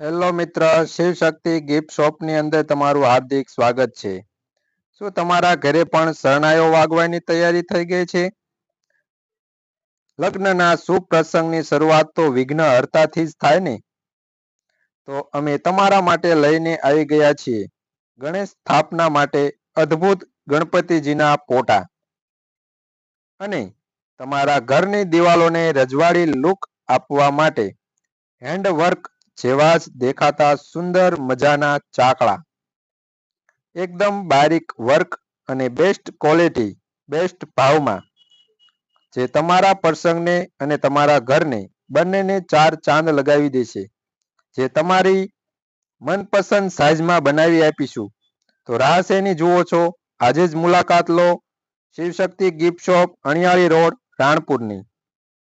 Hello મિત્ર Shivshakti gift શોપની અંદર તમારું હાર્દિક સ્વાગત છે. શું તમારા ઘરે પણ શરણાઈઓ વાગવાની તૈયારી થઈ ગઈ છે? લગ્નના શુભ પ્રસંગની શરૂઆત તો વિઘ્ન હર્તાથી જ થાય ને? તો અમે તમારા માટે લઈને આવી ગયા છીએ. ગણેશ સ્થાપના માટે અદ્ભુત ગણપતિજીના પોટા અને તમારા ઘરની દિવાલોને રજવાડી લુક આપવા માટે હેન્ડવર્ક જેવા જ દેખાતા સુંદર મજાના ચાકળા. એકદમ બારીક વર્ક અને બેસ્ટ ક્વોલિટી બેસ્ટ ભાવમાં. જે તમારા પ્રસંગને અને તમારા ઘરને બંનેને ચાર ચાંદ લગાવી દેશે. જે તમારી મનપસંદ સાઇઝમાં બનાવી આપીશું. તો રાહ શેની જુઓ છો? આજે જ મુલાકાત લો. Shivshakti gift shop, Aniyali road રાણપુરની